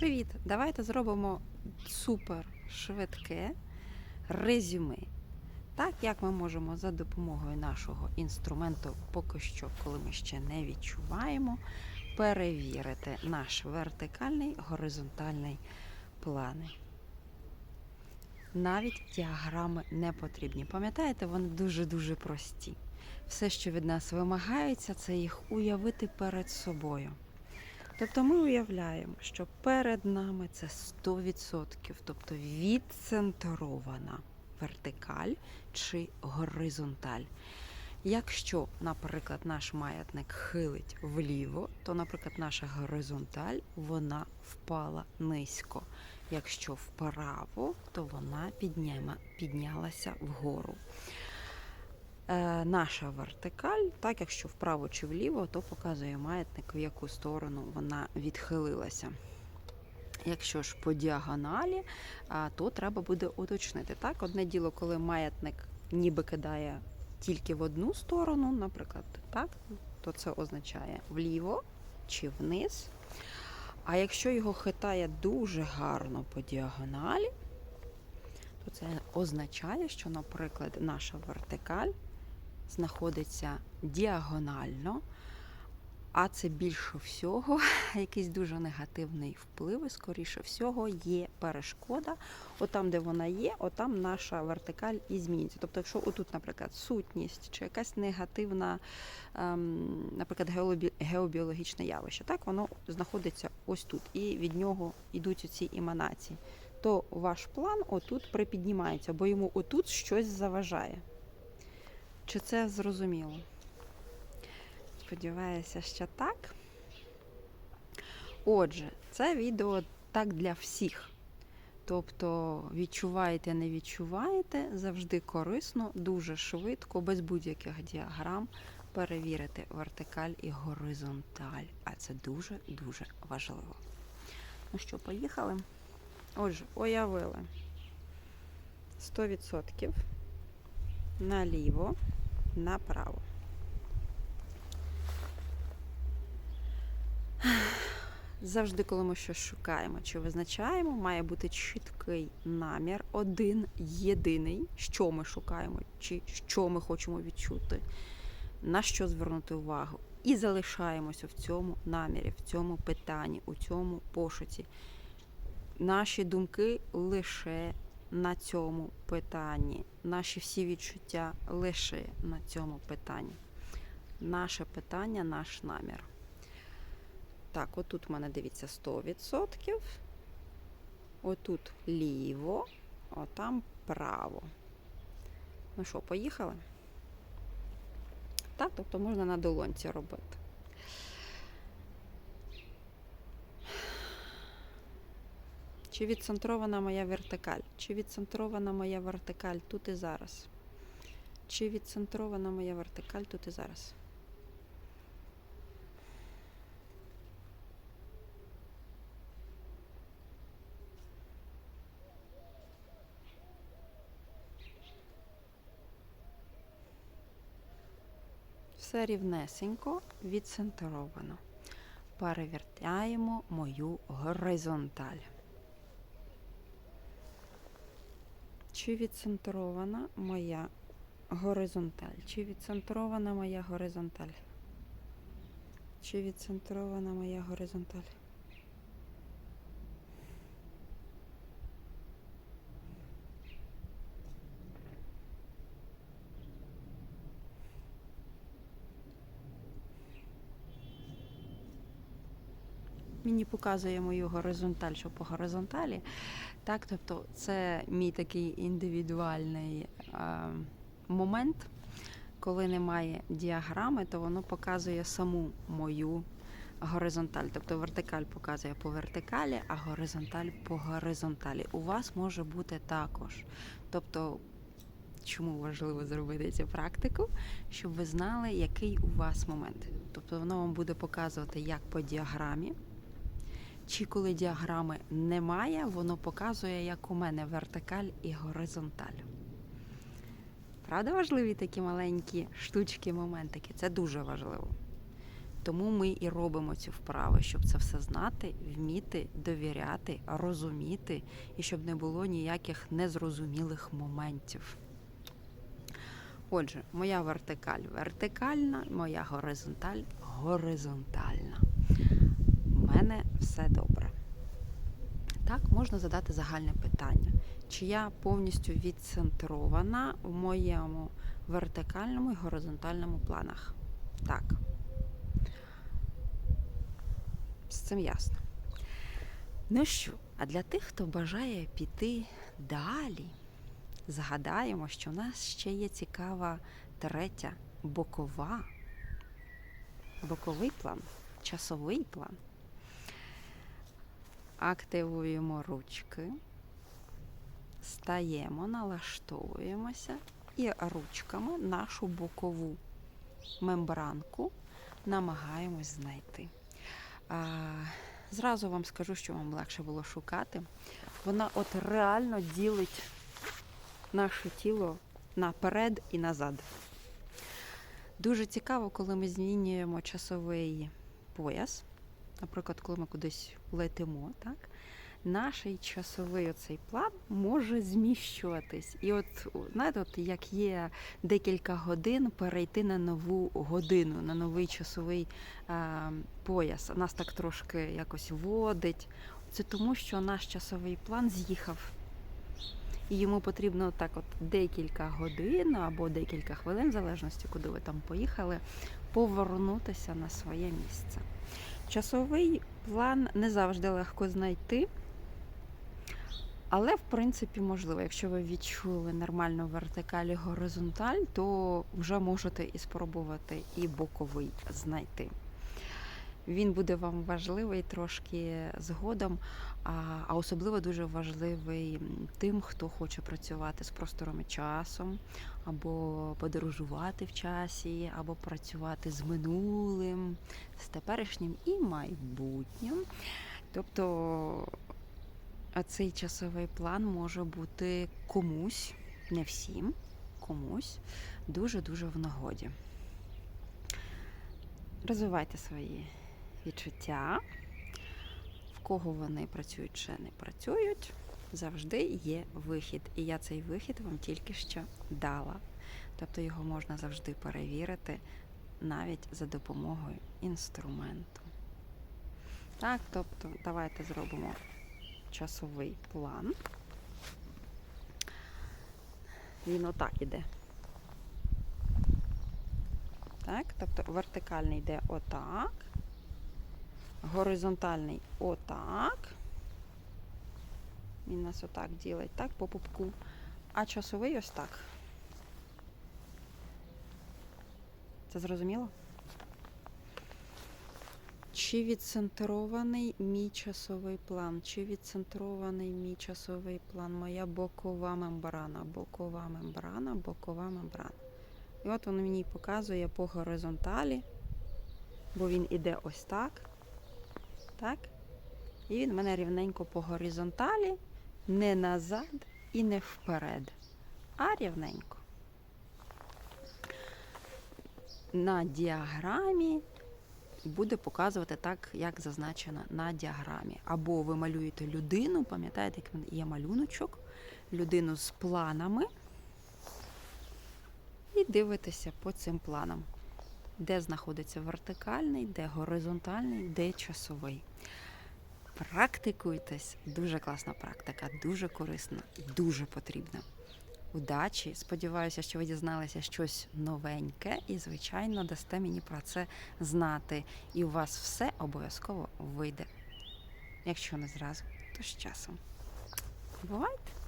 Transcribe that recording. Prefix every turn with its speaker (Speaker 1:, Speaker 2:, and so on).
Speaker 1: Привіт! Давайте зробимо супер швидке резюме. Так, як ми можемо за допомогою нашого інструменту, поки що, коли ми ще не відчуваємо, перевірити наш вертикальний горизонтальний плани. Навіть діаграми не потрібні. Пам'ятаєте, вони дуже-дуже прості. Все, що від нас вимагається, це їх уявити перед собою. Тобто ми уявляємо, що перед нами це 100%, тобто відцентрована вертикаль чи горизонталь. Якщо, наприклад, наш маятник хилить вліво, то, наприклад, наша горизонталь вона впала низько. Якщо вправо, то вона підняма, піднялася вгору. Наша вертикаль, так якщо вправо чи вліво, то показує маятник, в яку сторону вона відхилилася. Якщо ж по діагоналі, то треба буде уточнити. Так, одне діло, коли маятник ніби кидає тільки в одну сторону, наприклад, так, то це означає вліво чи вниз. А якщо його хитає дуже гарно по діагоналі, то це означає, що, наприклад, наша вертикаль знаходиться діагонально, а це більше всього якийсь дуже негативний вплив, скоріше всього, є перешкода. Отам, де вона є, отам наша вертикаль і зміниться. Тобто, якщо отут, наприклад, сутність чи якась негативна, ем, наприклад, геобіологічне явище, так воно знаходиться ось тут, і від нього йдуть ці еманації. То ваш план отут припіднімається, бо йому отут щось заважає. Чи це зрозуміло? Сподіваюся, що так. Отже, це відео так для всіх. Тобто відчуваєте, не відчуваєте, завжди корисно, дуже швидко, без будь-яких діаграм перевірити вертикаль і горизонталь. А це дуже-дуже важливо. Ну що, поїхали? Отже, уявили 100% наліво, направо. Завжди, коли ми щось шукаємо чи визначаємо, має бути чіткий намір, один єдиний, що ми шукаємо, чи що ми хочемо відчути, на що звернути увагу. І залишаємося в цьому намірі, в цьому питанні, у цьому пошуці. Наші думки лише на цьому питанні. Наші всі відчуття лише на цьому питанні. Наше питання, наш намір. Так, отут в мене дивіться 100%. Отут ліво, отам право. Ну що, поїхали? Так, тобто можна на долонці робити. Чи відцентрована моя вертикаль? Чи відцентрована моя вертикаль тут і зараз? Чи відцентрована моя вертикаль тут і зараз? Все рівнесенько відцентровано. Перевертаємо мою горизонталь. Чи відцентрована моя горизонталь? Чи відцентрована моя горизонталь? Чи відцентрована моя горизонталь? Мені показує мою горизонталь, що по горизонталі. Так, тобто це мій такий індивідуальний е, момент, коли немає діаграми, то воно показує саму мою горизонталь. Тобто вертикаль показує по вертикалі, а горизонталь по горизонталі. У вас може бути також. Тобто, чому важливо зробити цю практику, щоб ви знали, який у вас момент. Тобто воно вам буде показувати як по діаграмі. Чи коли діаграми немає, воно показує, як у мене вертикаль і горизонталь. Правда, важливі такі маленькі штучки, моментики? Це дуже важливо. Тому ми і робимо ці вправи, щоб це все знати, вміти, довіряти, розуміти, і щоб не було ніяких незрозумілих моментів. Отже, моя вертикаль вертикальна, моя горизонталь горизонтальна. Мене все добре. Так, можна задати загальне питання. Чи я повністю відцентрована в моєму вертикальному і горизонтальному планах? Так. З цим ясно. Ну що, а для тих, хто бажає піти далі, згадаємо, що в нас ще є цікава третя бокова, боковий план, часовий план. Активуємо ручки, стаємо, налаштовуємося і ручками нашу бокову мембранку намагаємось знайти. Зразу вам скажу, що вам легше було шукати. Вона от реально ділить наше тіло наперед і назад. Дуже цікаво, коли ми змінюємо часовий пояс. Наприклад, коли ми кудись летимо, так? Наш часовий оцей план може зміщуватись. І от, знаєте, от як є декілька годин перейти на нову годину, на новий часовий е, пояс. Нас так трошки якось водить. Це тому, що наш часовий план з'їхав. І йому потрібно так от декілька годин або декілька хвилин, в залежності, куди ви там поїхали, повернутися на своє місце. Часовий план не завжди легко знайти, але в принципі можливо. Якщо ви відчули нормальну вертикаль і горизонталь, то вже можете і спробувати і боковий знайти. Він буде вам важливий трошки згодом, а особливо дуже важливий тим, хто хоче працювати з простором і часом, або подорожувати в часі, або працювати з минулим, з теперішнім і майбутнім. Тобто цей часовий план може бути комусь, не всім, комусь дуже-дуже в нагоді. Розвивайте свої відчуття, в кого вони працюють чи не працюють, завжди є вихід. І я цей вихід вам тільки що дала. Тобто його можна завжди перевірити навіть за допомогою інструменту. Так, тобто, давайте зробимо часовий план. Він отак іде. Так, тобто вертикальний йде отак, горизонтальний отак. Він нас отак ділить, так, по пупку, а часовий ось так. Це зрозуміло? Чи відцентрований мій часовий план? Чи відцентрований мій часовий план? Моя бокова мембрана, бокова мембрана, бокова мембрана. І от він мені показує по горизонталі, бо він іде ось так. Так? І він в мене рівненько по горизонталі, не назад і не вперед, а рівненько. На діаграмі буде показувати так, як зазначено на діаграмі. Або ви малюєте людину, пам'ятаєте, як є малюночок, людину з планами. І дивитеся по цим планам, де знаходиться вертикальний, де горизонтальний, де часовий. Практикуйтесь, дуже класна практика, дуже корисна дуже потрібна. Удачі! Сподіваюся, що ви дізналися щось новеньке і, звичайно, дасте мені про це знати. І у вас все обов'язково вийде. Якщо не зразу, то з часом. Бувайте!